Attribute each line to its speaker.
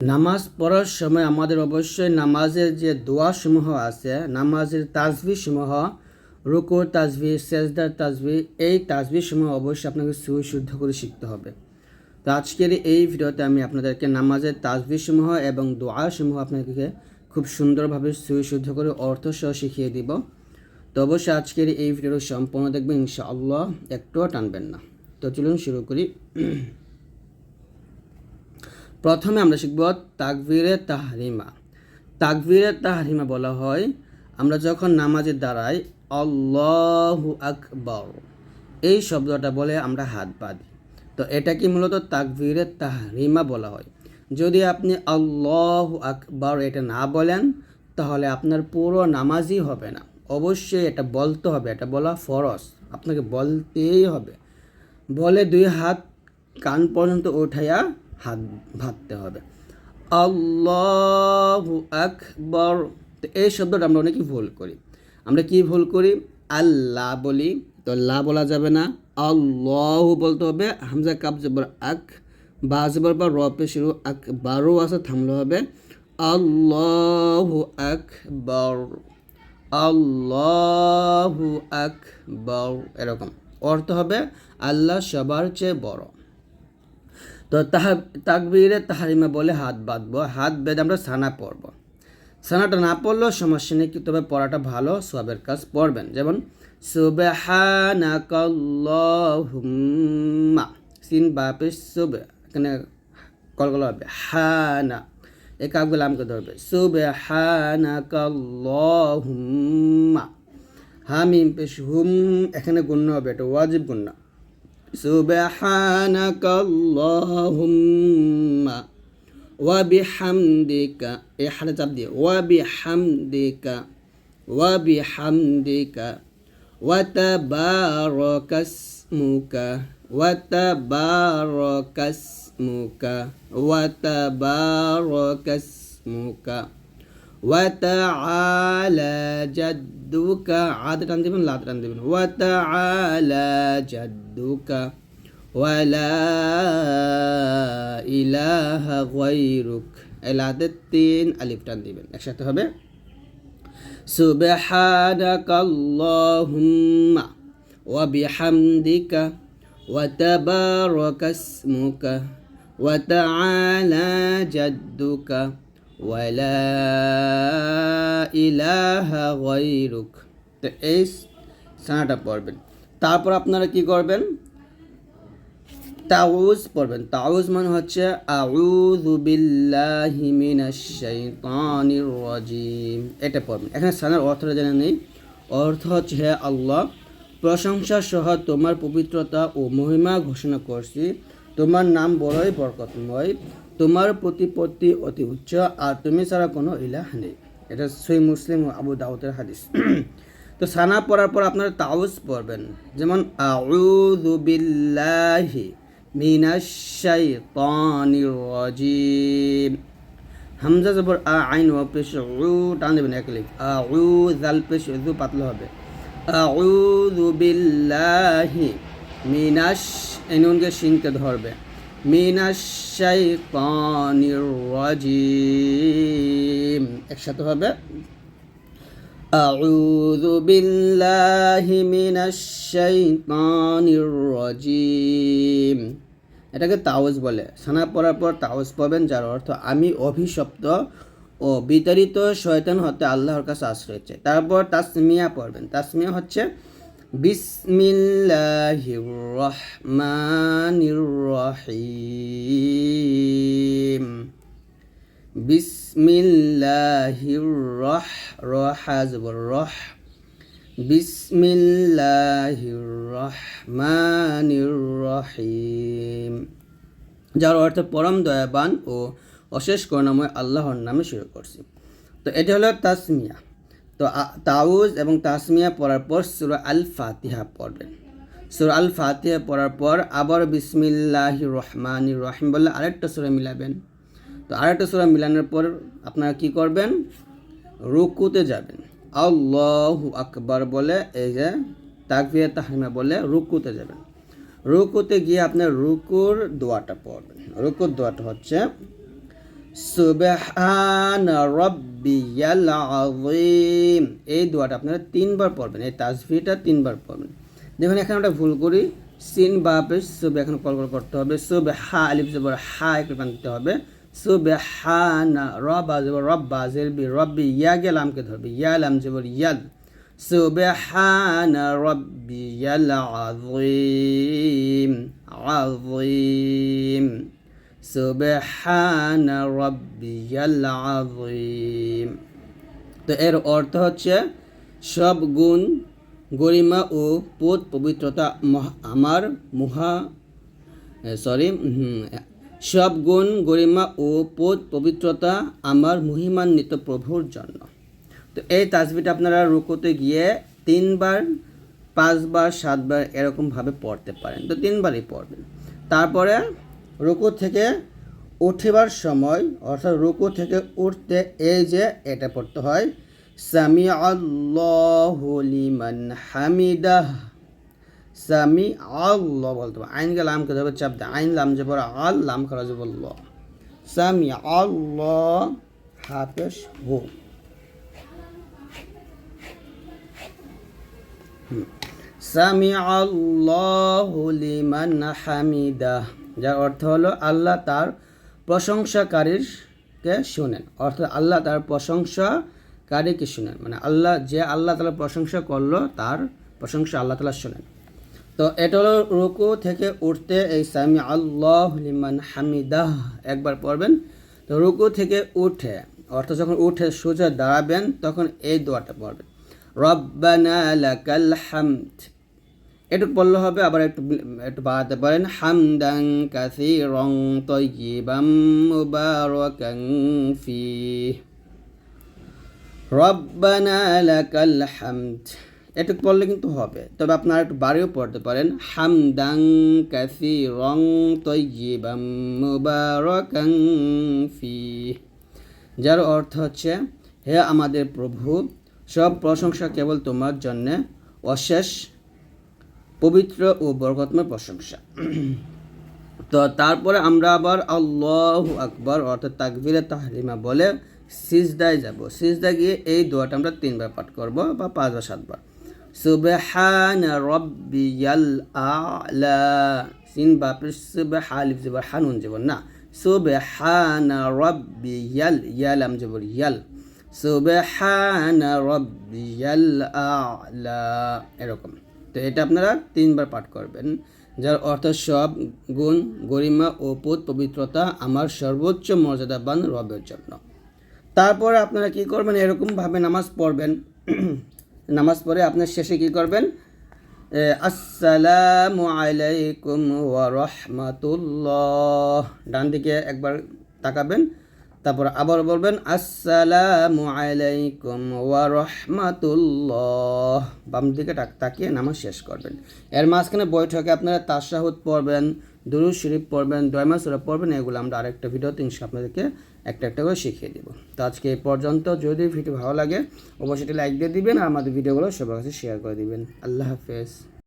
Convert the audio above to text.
Speaker 1: নামাজ পড়ার সময় আমাদের অবশ্যই নামাজের যে দোয়াসমূহ আছে, নামাজের তাজবি সমূহ রুকুর তাজবি, সেজদার তাজবি, এই তাজবি সমূহ অবশ্যই আপনাকে সুশুদ্ধ করে শিখতে হবে। তো আজকের এই ভিডিওতে আমি আপনাদেরকে নামাজের তাজবি সমূহ এবং দোয়া সমূহ আপনাদেরকে খুব সুন্দরভাবে সুশুদ্ধ করে অর্থ সহ শিখিয়ে দিব। তো অবশ্যই আজকের এই ভিডিওটি সম্পূর্ণ দেখবেন, ইনশাআল্লাহ, একটুও টানবেন না। তো চলুন শুরু করি। প্রথমে আমরা শিখব তাকবীরে তাহরিমা। তাকবীরে তাহরিমা বলা হয়, আমরা যখন নামাজে দাঁড়াই, আল্লাহু আকবর। এই শব্দটা বলে আমরা হাত বাঁধি। তো এটাকে মূলত তাকবীরে তাহরিমা বলা হয়? যদি আপনি আল্লাহ আকবর এটা না বলেন, তাহলে আপনার পুরো নামাজই হবে না। অবশ্যই এটা বলতে হবে, এটা বলা ফরজ। আপনাকে বলতেই হবে। বলে দুই হাত কান পর্যন্ত উঠাইয়া হাত ভাবতে হবে। আল্লাহু আকবর। তো এই শব্দটা আমরা অনেকেই ভুল করি। আমরা কি ভুল করি? আল্লাহ বলি। তো লা বলা যাবে না। আল্লাহ বলতে হবে। হামজা কাপ জবর আক, বা জবর বা র পে শুরু আক বারো আছে, থামলে হবে। আল্লাহু আকবর। আল্লাহু আকবর। এরকম। অর্থ হবে আল্লাহ সবার চেয়ে বড়। তো তাহা তাকবীরে তাহারিমা বলে হাত বাঁধবো, হাত বেঁধে আমরা সানা পড়ব। সানাটা না পড়লেও সমস্যা নেই তবে পড়াটা ভালো সবের কাজ পড়বেন। যেমন, সুবহানাকাল্লাহুম্মা, সিন বাপে সুবে এখানে কলকল হবে, হানা এই কাপগুলো আমাকে ধরবে, সুবহানাকাল্লাহুম্মা, হামিম পেশ হুম, এখানে গুণ্য হবে, এটা ওয়াজিব গুণ্য। سبحانك اللهم وبحمدك احنا تبدي وبحمدك وبحمدك وتبارك اسمك وتبارك اسمك وتبارك اسمك وتعالى جدك عاد টান দিবেন লা টান দিবেন وتعالى جدك ولا إله غيرك এই লাতে তিন আলিফ টান দিবেন একসাথে হবে سبحانك اللهم وبحمدك وتبارك اسمك وتعالى جدك ওয়ালা ইলাহা গায়রুক। তো এই সানাটা পড়বেন। তারপর আপনারা কি করবেন? তাউজ পড়বেন। তাউজ মানে হচ্ছে, আউযু বিল্লাহি মিনাশ শাইতানির রাজিম। এটা পড়বেন। এখানে সানার অর্থটা জানা নেই। অর্থ হচ্ছে, হে আল্লাহ, প্রশংসা সহ তোমার পবিত্রতা ও মহিমা ঘোষণা করছি। তোমার নাম বড়ই বরকতময়। তোমার প্রতিপত্তি অতি উচ্চ, আর তুমি ছাড়া কোনো ইলাহ নেই। এটা সই মুসলিম আবু দাউদের হাদিস। তো সানা পড়ার পর আপনারা তাউজ পড়বেন। যেমন, আউযু বিল্লাহি মিনাশ শাইতানির রাজিম। হামজা জবর আ, আইন ও পেশ উ টান দেবেন এক লিখ আউ জাল পেশ জু পাতলা হবে। আউযু বিল্লাহি মিনাশ এনুনকে শিনকে ধরবে। মিনাশ শাইতানির রাজিম একসাথে হবে أعوذ بالله من الشيطان الرجيم এটাকে তাওয়াজ বলে সানা পড়ার পর তাওয়াজ পাবেন যার অর্থ আমি অভিশপ্ত ও বিতাড়িত শয়তান হতে আল্লাহর কাছে আশ্রয় চাই তারপর তাসমিয়া পড়বেন তাসমিয়া হচ্ছে বিসমিল্লাহির রহমানির রহিম বিসমিল্লাহির রহ রহাজবর রহ বিসমিল্লাহির রহমানির রহিম যার অর্থ পরম দয়াবান ও অশেষ করুণাময় আল্লাহর নামে শুরু করছি। তো এটা হলো তাসমিয়া। তো তাউজ এবং তাসমিয়া পড়ার পর সুরা আল ফাতিহা পড়বেন। সুরা আল ফাতিহা পড়ার পর আবার বিসমিল্লাহ রহমান রহিম বললে আরেকটা সুরা মিলাবেন। তো আরেকটা সুরা মিলানোর পর আপনারা কি করবেন? রুকুতে যাবেন। আল্লাহু আকবার বলে, এই যে তাকবিয়া তাহরিমা বলে রুকুতে যাবেন। রুকুতে গিয়ে আপনার রুকুর দোয়াটা পড়বেন। রুকুর দোয়াটা হচ্ছে সুবহান রব্বিয়াল আযীম। এই দোয়াটা আপনারা তিনবার পড়বেন, এই তাসবিহটা তিনবার পড়বেন। দেখুন, এখানে একটা ভুল করি। সিন বাপে সুব এখন কল কল করতে হবে। সুব হা, আলিফ জবর হা একটু দিতে হবে। সুব হা না রব জবর রব্বা জেরবি রব্বি, ইয়া গেলামকে ধরবে। ইয়া লাম জবর ইয়াল। সুব না রব্বি ইয়াল আযীম। আযীম। সুবহান তো এর অর্থ হচ্ছে, সব গুণ, গরিমা ও পদ পবিত্রতা আমার মহা সরি সব গুণ, গরিমা ও পদ পবিত্রতা আমার মহিমান্বিত প্রভুর জন্য। তো এই তাসবিটা আপনারা রুকোতে গিয়ে তিনবার, পাঁচবার, সাতবার এরকমভাবে পড়তে পারেন। তো তিনবারই পড়বেন। তারপরে রুকু থেকে উঠিবার সময়, অর্থাৎ রুকু থেকে উঠতে এই যে এটা পড়তে হয় সামি লিমান হামিদাহ। সামি আল্লাহ বলতে হবে। আইন কে লাম খেতে হবে চাপ আইন লাম যে পড়া, আল লাম করা যাবে ল। সামি আল্লাহ হাফেশ হো। সামি আল্লাহু লিমান হামিদাহ। যার অর্থ হলো আল্লাহ তার প্রশংসাকারীকে শুনেন। অর্থাৎ আল্লাহ তার প্রশংসাকারীকে শুনেন। মানে আল্লাহ, যে আল্লাহ তালা প্রশংসা করল, তার প্রশংসা আল্লাহ তালা শুনেন। তো এটা হলো রুকু থেকে উঠতে এই সামি আল্লাহ লিমান হামিদাহ। একবার পড়বেন। তো রুকু থেকে উঠে অর্থাৎ যখন উঠে সোজা দাঁড়াবেন, তখন এই দোয়াটা পড়বেন। রব্বানা লাকাল হামদ। এটুকু বললে হবে, আবার একটু একটু বাড়াতে পারেন। হামদাং কাসীরান তাইয়িবাম মুবারাকান ফি রব্বানা লাকাল হামদ। এটুকু পড়লে কিন্তু হবে। তবে আপনারা একটু বাড়িও পড়তে পারেন। হামদাং কাসীরান তাইয়িবাম মুবারাকান ফি যার অর্থ হচ্ছে, হে আমাদের প্রভু, সব প্রশংসা কেবল তোমার জন্যে। অশেষ পবিত্র ও বরকতময় প্রশংসা। তো তারপরে আমরা আবার আল্লাহ আকবর, অর্থাৎ তাকবিরে তাহরিমা বলে সিজদায় যাব। সিজদা গিয়ে এই দোয়াটা আমরা তিনবার পাঠ করব বা পাঁচবার, সাতবার। সুবহান রব্বিয়াল আলা সিন বাপের সুবহ হালিফ জবর হানুন জবর, না। সুবহান রব্বিয়াল, ইয়ালাম জবর, ইয়াল। সুবহান রব্বিয়াল আলা, এরকম। তো এটা আপনারা তিনবার পাঠ করবেন। যার অর্থ সব গুণ, গরিমা ও পদ পবিত্রতা আমার সর্বোচ্চ মর্যাদাবান রবের জন্য। তারপর আপনারা কি করবেন? এরকমভাবে নামাজ পড়বেন। নামাজ পড়ে আপনার শেষে কি করবেন? আসসালামু আলাইকুম ওয়া রাহমাতুল্লাহ। ডান দিকে একবার তাকাবেন। তারপর আবার বলবেন, আসসালামু আলাইকুম ওয়া রাহমাতুল্লাহ। বাম দিকে তাক- তাকিয়ে নামাজ শেষ করবেন। এর মাঝখানে বৈঠকে আপনারা তাশাহুদ পড়বেন, দুরুদ শরীফ পড়বেন দয়মা সুরা পড়বেন, এগুলো আমরা আরেকটা ভিডিওতে ইনশা আপনাদেরকে একটা একটা করে শিখিয়ে দেবো। তো আজকে এই পর্যন্ত, যদি ভিডিও ভালো লাগে, অবশ্যই লাইক দিয়ে দিবেন আর আমাদের ভিডিওগুলো সবার কাছে শেয়ার করে দিবেন। আল্লাহ হাফেজ।